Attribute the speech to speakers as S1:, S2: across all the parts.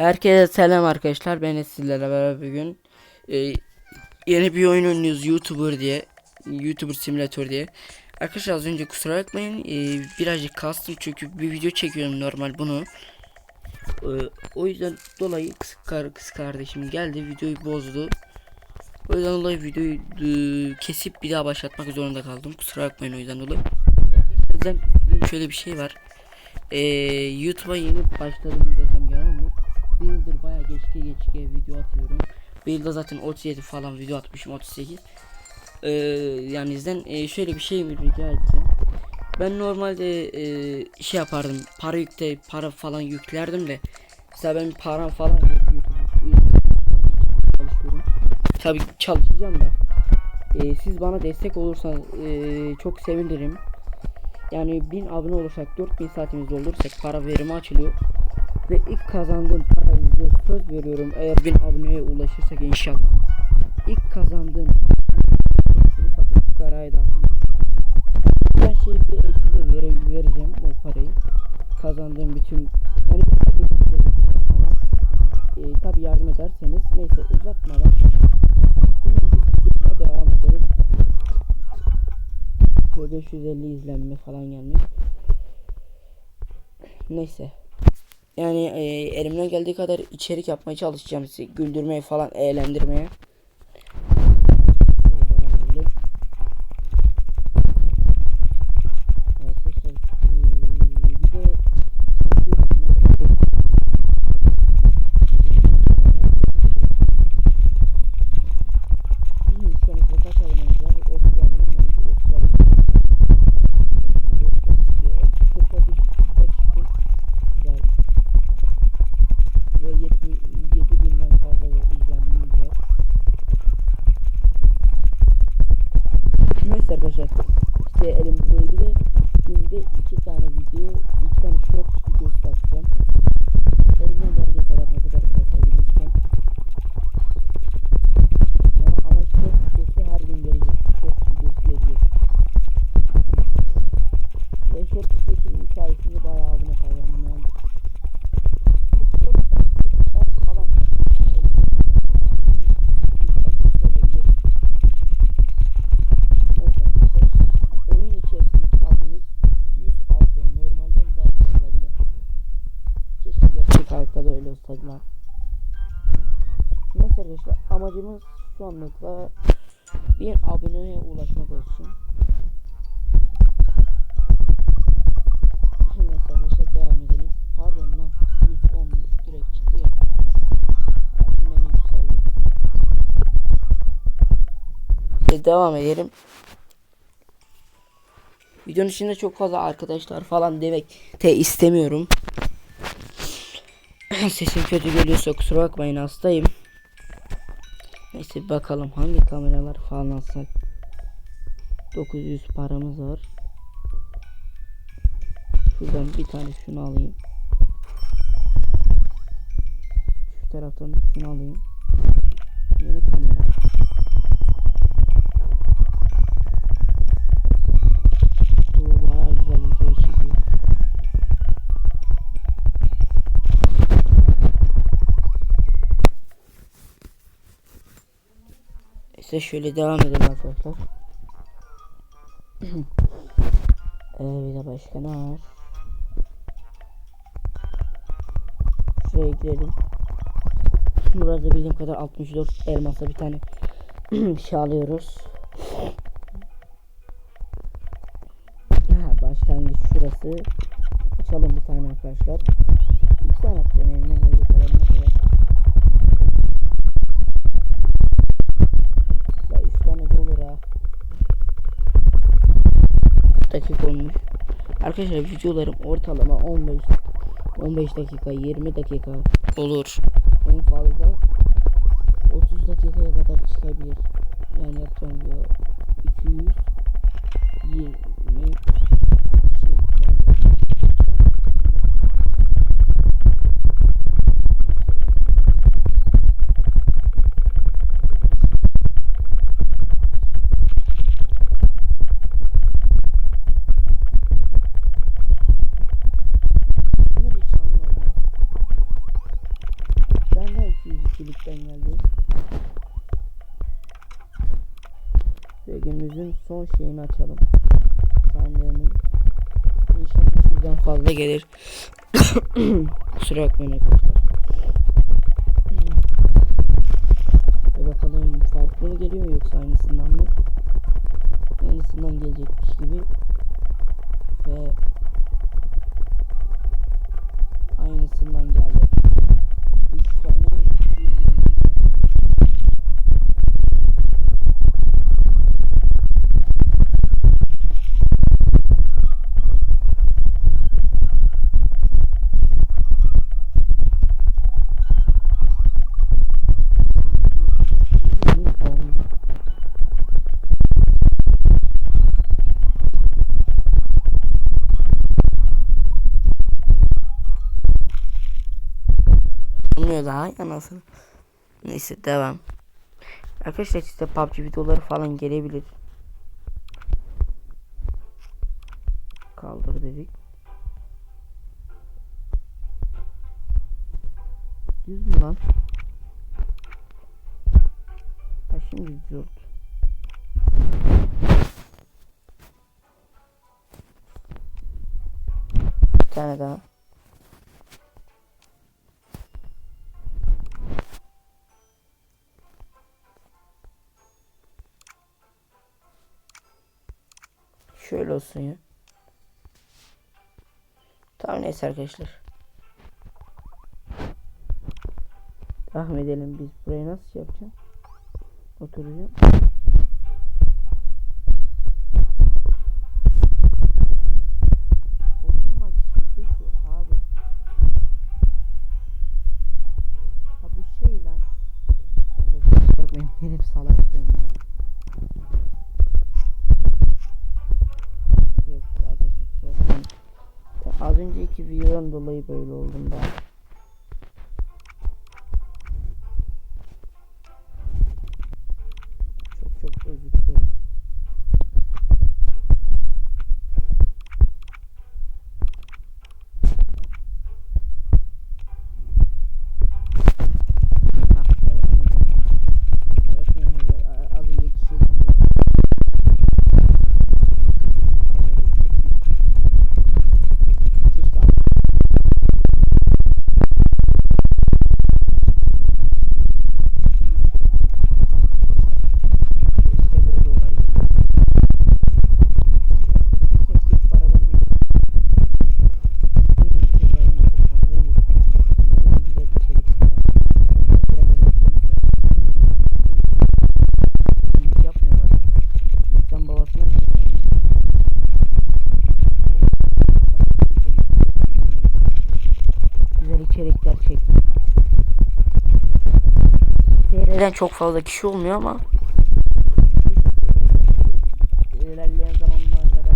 S1: Herkese selam arkadaşlar. Ben sizlerle beraber bugün e, yeni bir oyun oynuyoruz YouTuber diye. YouTuber simülatör diye. Arkadaşlar az önce kusura bakmayın. E, birazcık kastım çünkü bir video çekiyorum normal bunu. E, o yüzden dolayı kız, kar, kız kardeşim geldi videoyu bozdu. O yüzden dolayı videoyu e, kesip bir daha başlatmak zorunda kaldım. Kusura bakmayın o yüzden dolayı. O yüzden şöyle bir şey var. E, YouTube'a yeni başladım desem geçke geçke video atıyorum. Bir yılda zaten 37 falan video atmışım 38. Ee, yani izden e, şöyle bir şey mi rica etsem. Ben normalde e, şey yapardım. Para yükte para falan yüklerdim de. Mesela ben param falan yok çalışıyorum. Tabii çalışacağım da. E, siz bana destek olursanız e, çok sevinirim. Yani 1000 abone olursak 4000 saatimiz doldurursak para verimi açılıyor. Ve ilk kazandığım size söz veriyorum eğer 1000 aboneye ulaşırsak inşallah. İlk kazandığım fukaraya dağıtacağım. Ben şeyi bir eksize vere, vereceğim o parayı. Kazandığım bütün yani bir e, tabi yardım ederseniz neyse uzatmadan devam edelim. Şöyle 550 izlenme falan gelmiş. Neyse. Yani e, elimden geldiği kadar içerik yapmaya çalışacağım sizi. Güldürmeye falan, eğlendirmeye. Olsun. Şimdi arkadaşlar devam edelim. Pardon lan 110'muş direkt çıktı ya. Menü yükseldi. E, devam edelim. Videonun içinde çok fazla arkadaşlar falan demek te istemiyorum. Sesim kötü geliyorsa kusura bakmayın hastayım. Neyse bakalım hangi kameralar falan alsak. 900 paramız var. Şuradan bir tane şunu alayım. Şu taraftan şunu alayım. Yeni kamera. Bu bayağı güzel video çekiyor. İşte şöyle devam edelim arkadaşlar. Ee, bir de başka ne var? Şuraya girelim. Burada bildiğim kadar 64 elmasa bir tane şey alıyoruz. Ha, başlangıç şurası. Açalım bir tane arkadaşlar. İki tane atacağım elimden geldiği kadarına. Dakika olmuş. Arkadaşlar videolarım ortalama 15 15 dakika 20 dakika olur. En fazla 30 dakikaya kadar çıkabilir. Yani yapacağım video 220 şeyini açalım. Sandığını. İnşallah bizden fazla gelir. Kusura bakmayın arkadaşlar. Ve bakalım farklı mı geliyor yoksa aynısından mı? Aynısından gelecekmiş Ya nasıl? Neyse devam. Arkadaşlar size PUBG videoları falan gelebilir. Kaldır dedik. Düz mü lan? Ha şimdi düz oldu. Bir tane daha. Olsun ya. Tamam neyse arkadaşlar. Devam edelim biz. Burayı nasıl şey yapacağım? Oturacağım. Oturmak için tuş önceki videodan dolayı böyle oldum ben. Seyreden çok fazla kişi olmuyor ama. İlerleyen zamanlarda da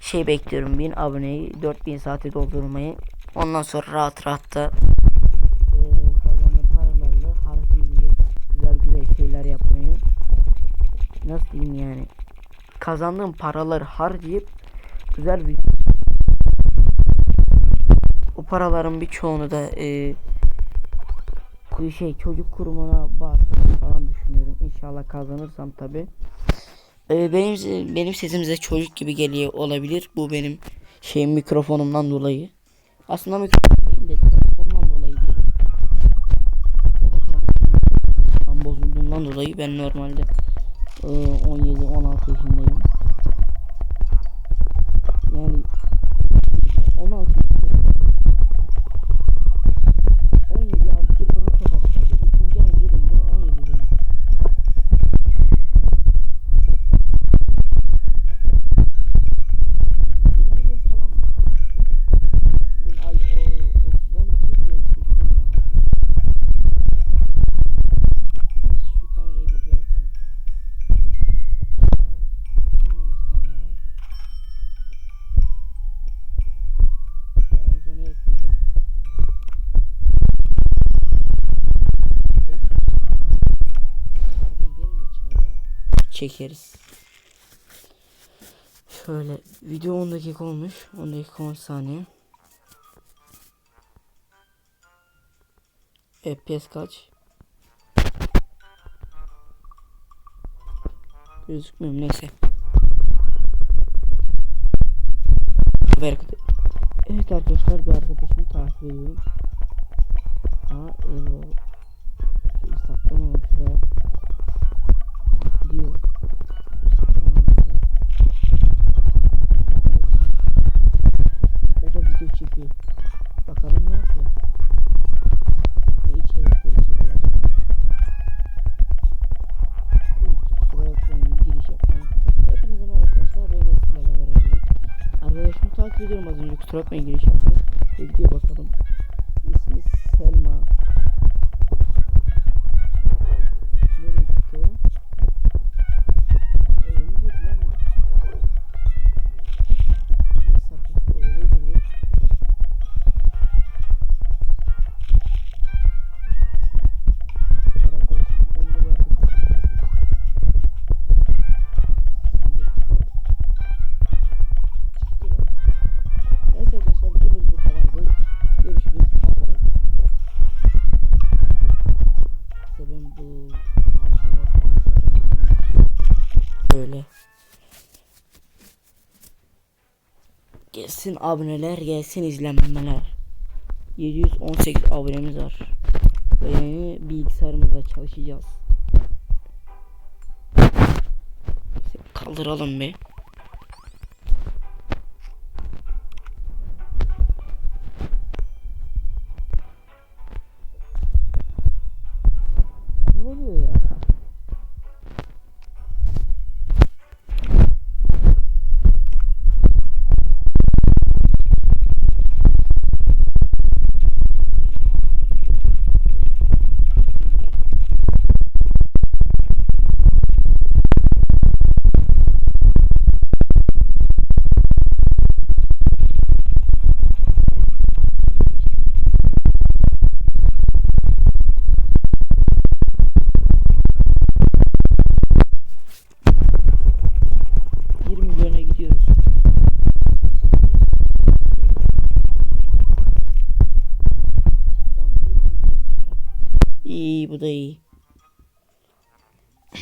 S1: şey bekliyorum 1000 aboneyi 4000 saate doldurmayı. Ondan sonra rahat rahat da diyeyim yani. Kazandığım paraları harcayıp güzel bir o paraların birçoğunu da eee ku- şey çocuk kurumuna bağışlamayı falan düşünüyorum. İnşallah kazanırsam tabi benim benim sesim size çocuk gibi geliyor olabilir. Bu benim şeyim mikrofonumdan dolayı. Aslında mikrofon değil de telefondan dolayı değil. Bozulduğundan dolayı ben normalde 17-16 yaşındayım çekeriz. Şöyle video 10 dakika olmuş. 10 dakika 10 saniye. FPS kaç? Gözükmüyor mu? neyse. Evet arkadaşlar bir arkadaşımı takip ediyorum. Aa eyvah. Şöyle saklanalım bakmayın giriş yaptım. Ve gidiyor bakalım. İsmi Selma. Gelsin aboneler gelsin izlenmeler. 718 abonemiz var. Ve yeni bilgisayarımızda çalışacağız. Kaldıralım bir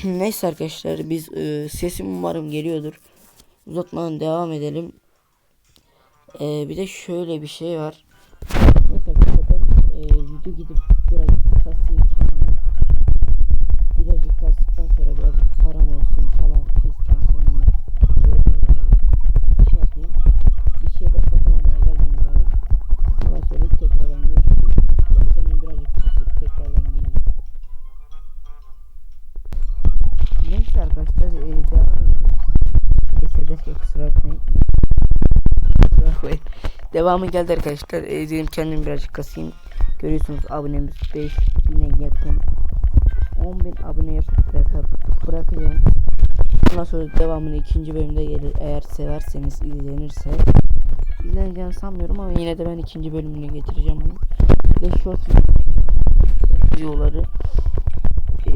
S1: Neyse arkadaşlar biz e, sesim umarım geliyordur. Uzatmadan devam edelim. E, bir de şöyle bir şey var. Neyse arkadaşlar ben e, video gidip birazcık kasayım kendime. Arkadaşlar e, devam edelim. Neyse derken kusura bakmayın. Kusura bakmayın. Devamı geldi arkadaşlar. E, dedim kendim birazcık kasayım. Görüyorsunuz abonemiz 5000'e yakın. 10.000 abone yapıp bırakacağım. Ondan sonra devamını ikinci bölümde gelir. Eğer severseniz izlenirse. İzleneceğini sanmıyorum ama yine de ben ikinci bölümünü getireceğim onu. De short videoları e,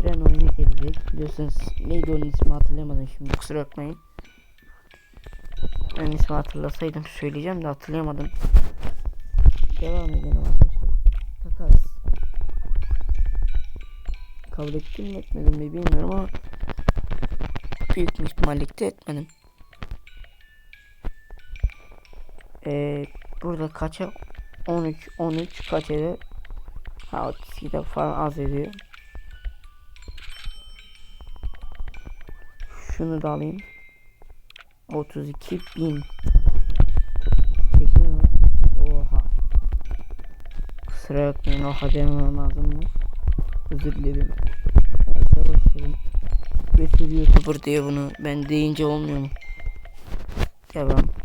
S1: tren oyunu gelecek. Biliyorsunuz neydi onun ismi hatırlayamadım şimdi kusura bakmayın. Ben ismi hatırlasaydım söyleyeceğim de hatırlayamadım. Devam edelim arkadaşlar. Takas. Kabul ettim mi etmedim mi bilmiyorum ama büyük ihtimallikte etmedim. Ee, burada kaça 13 13 kaç eder? Ha 32 de falan az ediyor. Şunu da alayım. 32 bin. Çekin. Oha. Kusura bakmayın oha demem lazım mı? Özür dilerim. Neyse başlayalım. Sürü youtuber diye bunu ben deyince olmuyor mu? Devam.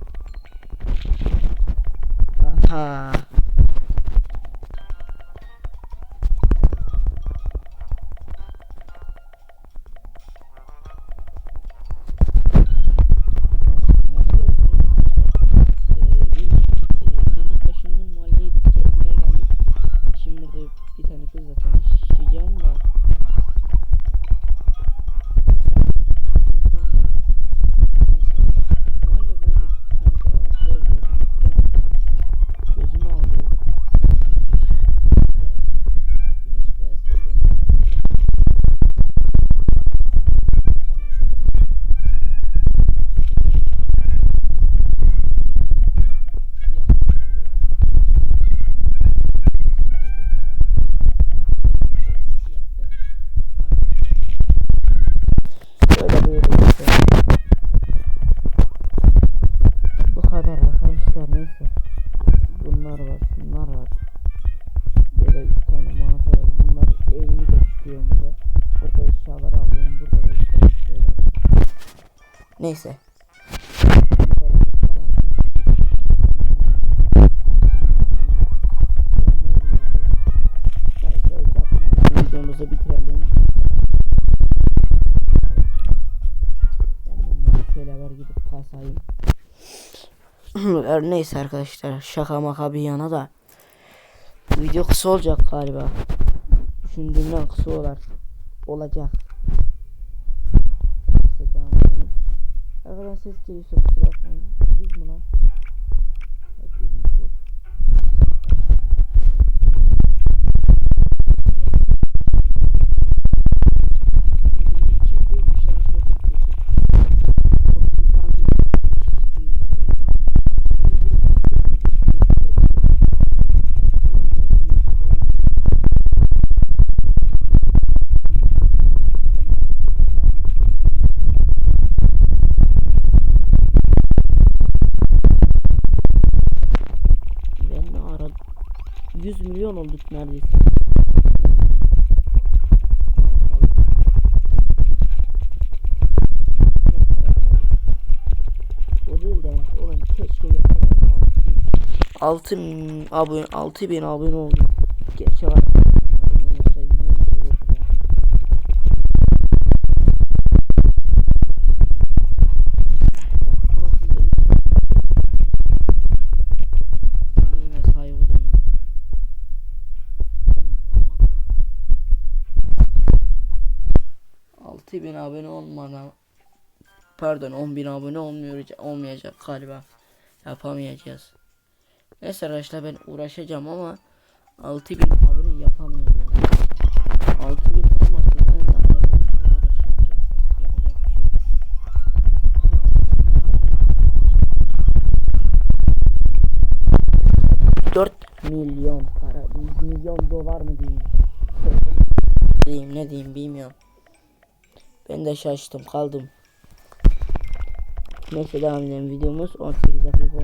S1: Neyse. Videomuzu bitirelim. Şöyle var gidip kasayım. Neyse arkadaşlar şaka maka bir yana da video kısa olacak galiba. Düşündüğümden kısa olar. Olacak. Neyse devam edelim. Arkadan ses milyon olduk neredeyse. O değil de oğlum keşke yapsaydım. 6000 abone 6000 abone olduk. Geçe 6000 abone olmadan pardon 10.000 abone olmuyor olmayacak galiba. Yapamayacağız. Neyse arkadaşlar ben uğraşacağım ama 6000 abone yapamayacağız. 6000 olmazsa ben de arkadaşlar bu kadar şey şey. Dört milyon para, 100 milyon dolar mı diyeyim? diyeyim ne diyeyim bilmiyorum. Ben de şaştım kaldım. Neyse devam edelim videomuz 18 dakika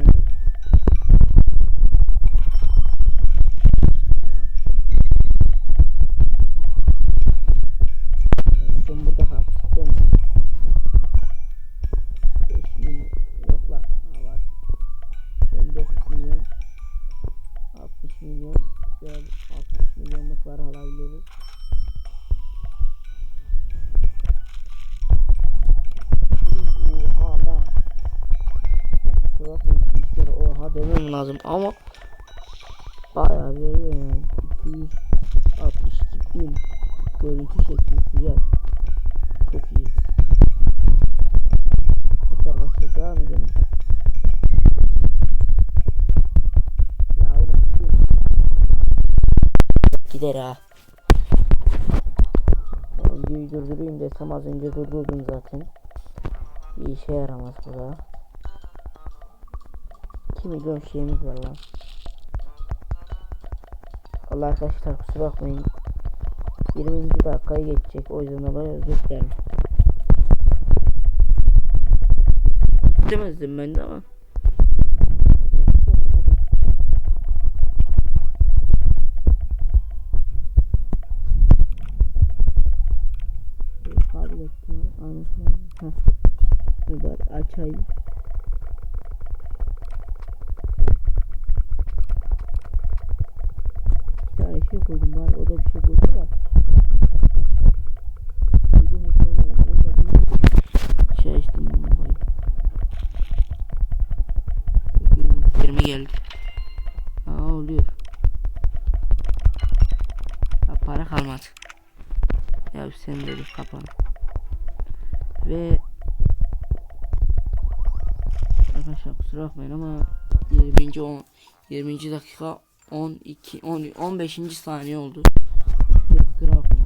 S1: ama bayağı veriyor yani. 262 bin görüntü şekli güzel. Çok iyi. Arkadaşlar devam edelim. Ya oğlum gidiyor. Gider ha. Videoyu durdurayım desem az önce durdurdum zaten. Bir işe yaramaz bu da. 2 milyon şeyimiz var lan. Allah arkadaşlar kusura bakmayın. 20. dakikayı geçecek. O yüzden dolayı özür dilerim. Demezdim ben de ama. Kabul ettim. Anlatmayayım. Heh. Dur açayım. 20. dakika 12 10 15. saniye oldu. Kusura bakmayın.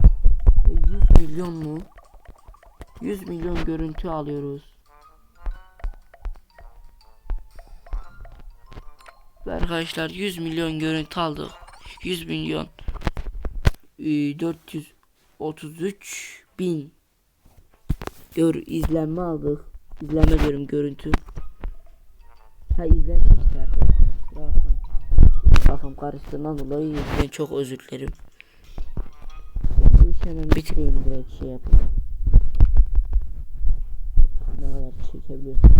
S1: Ve 100 milyon mu? 100 milyon görüntü alıyoruz. Ve arkadaşlar 100 milyon görüntü aldık. 100 milyon e, 433 bin gör izlenme aldık. İzlenme diyorum görüntü. Ha izlenme işte arkadaşlar. Kusura bakmayın. Kafam karıştığından dolayı ben çok özür dilerim. Bu işi hemen bitireyim direkt şey yapayım. Ne kadar çekebiliyorsun.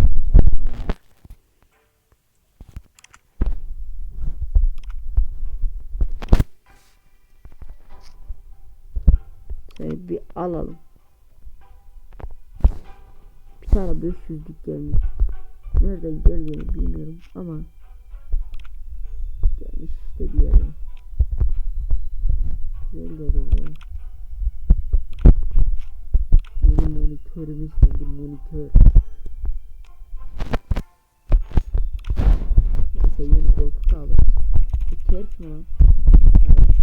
S1: Şöyle bir alalım. Bir tane 500'lük gelmiş. Nereden geldiğini bilmiyorum ama işte bir yere. Güzel de oraya. Yeni monitörümüz geldi monitör. Neyse yeni koltuk da alırız. Bu ters mi lan? Oha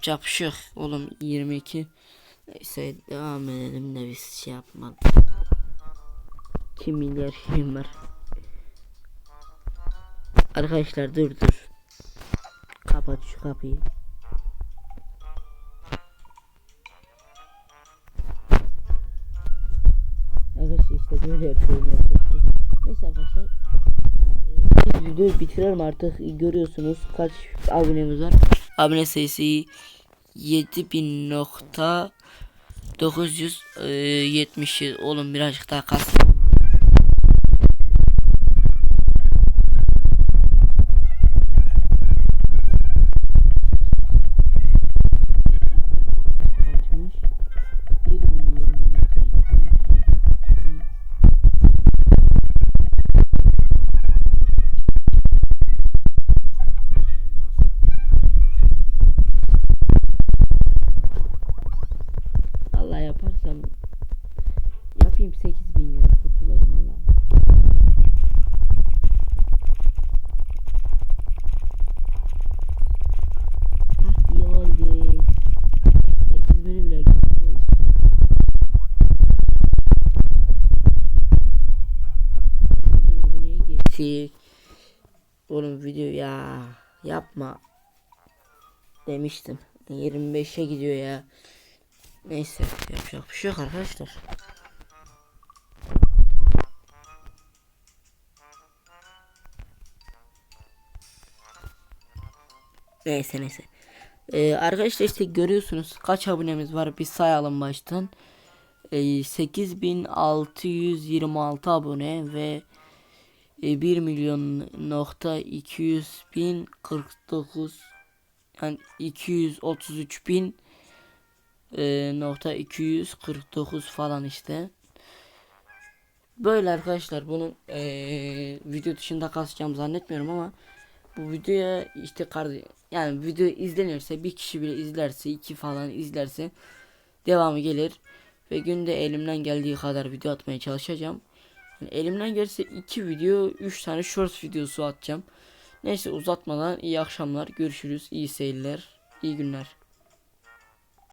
S1: yapacak bir şey yok. Oğlum 22. Neyse devam edelim de biz şey yapmadık. 2 milyar şeyim var. Arkadaşlar dur dur. Kapat şu kapıyı. Arkadaşlar işte böyle yapıyorum. yok. Neyse arkadaşlar. Ee, videoyu bitirelim artık. Görüyorsunuz kaç abonemiz var. Abone sayısı 7000 nokta 970 oğlum birazcık daha kas. Demiştim. 25'e gidiyor ya. Neyse yapacak bir şey yok arkadaşlar. Neyse neyse. Ee, arkadaşlar işte görüyorsunuz kaç abonemiz var bir sayalım baştan. Ee, 8626 abone ve e, 1 milyon nokta 200 bin 49 yani 233 bin e, nokta 249 falan işte. Böyle arkadaşlar bunu e, video dışında kasacağım zannetmiyorum ama bu videoya işte kardeş yani video izlenirse bir kişi bile izlerse iki falan izlerse devamı gelir ve günde elimden geldiği kadar video atmaya çalışacağım. Yani elimden gelirse iki video, üç tane short videosu atacağım. Neyse uzatmadan iyi akşamlar. Görüşürüz. iyi seyirler. iyi günler.